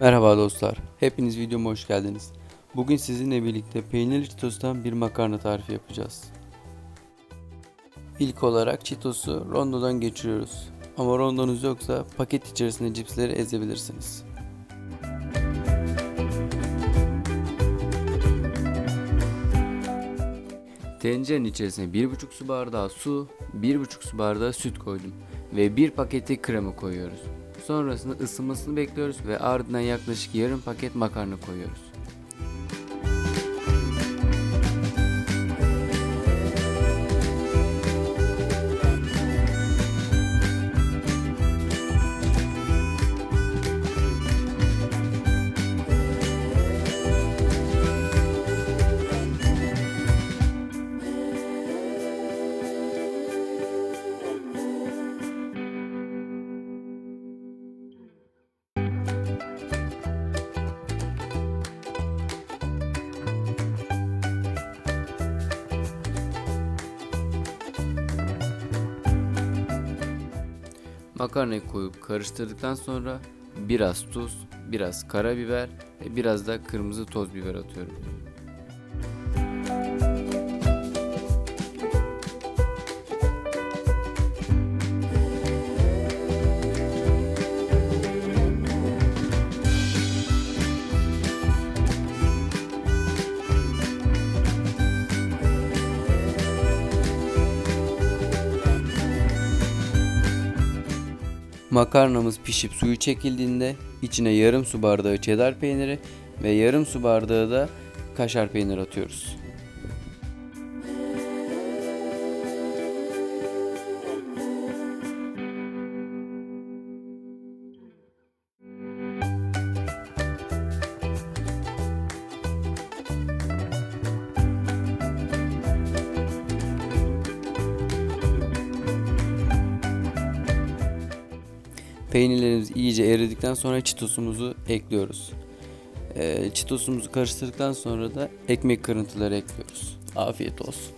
Merhaba dostlar, hepiniz videoma hoş geldiniz. Bugün sizinle birlikte peynirli çitostan bir makarna tarifi yapacağız. İlk olarak çitosu rondodan geçiriyoruz. Ama rondonuz yoksa paket içerisinde cipsleri ezebilirsiniz. Tencerenin içerisine 1,5 su bardağı su, 1,5 su bardağı süt koydum ve bir paketi krema koyuyoruz. Sonrasında ısınmasını bekliyoruz ve ardından yaklaşık yarım paket makarna koyuyoruz. Makarnayı koyup karıştırdıktan sonra biraz tuz, biraz karabiber ve biraz da kırmızı toz biber atıyorum. Makarnamız pişip suyu çekildiğinde içine yarım su bardağı cheddar peyniri ve yarım su bardağı da kaşar peynir atıyoruz. Peynirlerimiz iyice eridikten sonra çitosumuzu ekliyoruz. E, çitosumuzu karıştırdıktan sonra da ekmek kırıntıları ekliyoruz. Afiyet olsun.